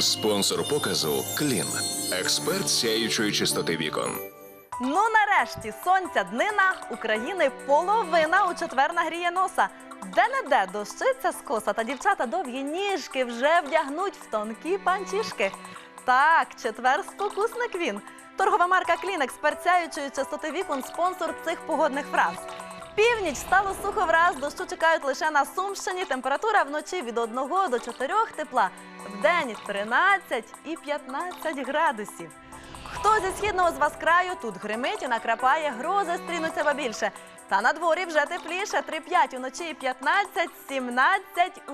Спонсор показу Клін. Експерт сяючої чистоти вікон. Ну нарешті сонця днина України половина у четвер нагріє носа. Де не де дощиться скоса, та дівчата довгі ніжки вже вдягнуть в тонкі панчішки. Так, четвер спокусник він. Торгова марка Клін, експерт сяючої чистоти вікон, спонсор цих погодних фраз. Північ стало сухо враз, дощу чекають лише на Сумщині. Температура вночі від 1 до 4 тепла, вдень 13 і 15 градусів. Хто зі східного з вас краю тут гримить і накрапає, грози стрінуться більше. Та на дворі вже тепліше 3-5 уночі і 15-17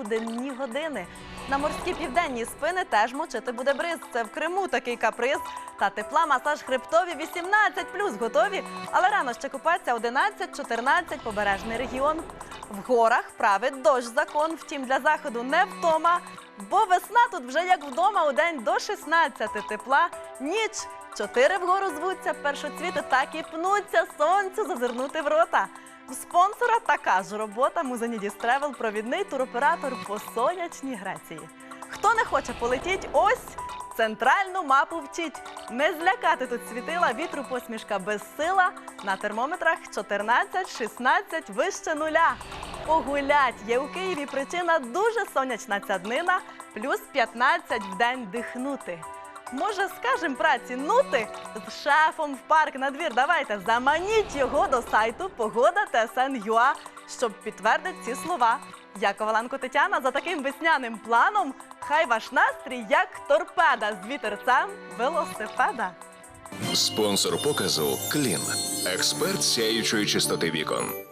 у денні години. На морські південні спини теж мочити буде бриз. Це в Криму такий каприз. Та тепла масаж хребтові 18 плюс готові. Але рано ще купаться 11-14 побережний регіон. В горах править дощ закон, втім для заходу не втома. Бо весна тут вже як вдома у день до 16 тепла, ніч. Чотири вгору звуться, першоцвіти так і пнуться сонцю зазирнути в рота. В спонсора така ж робота Музанідіс Тревел, провідний туроператор по сонячній Греції. Хто не хоче полетіть, ось центральну мапу вчить. Не злякати тут світила, вітру посмішка безсила. На термометрах 14-16 вище нуля. Погулять є у Києві причина дуже сонячна ця днина, плюс 15 в день дихнути. Може, скажем праці нути з шефом в парк на двір. Давайте заманіть його до сайту Погода ТСН.ЮА, щоб підтвердити ці слова. Я Коваленко Тетяна за таким весняним планом. Хай ваш настрій як торпеда з вітерцем велосипеда. Спонсор показу Клін. Експерт сяючої чистоти вікон.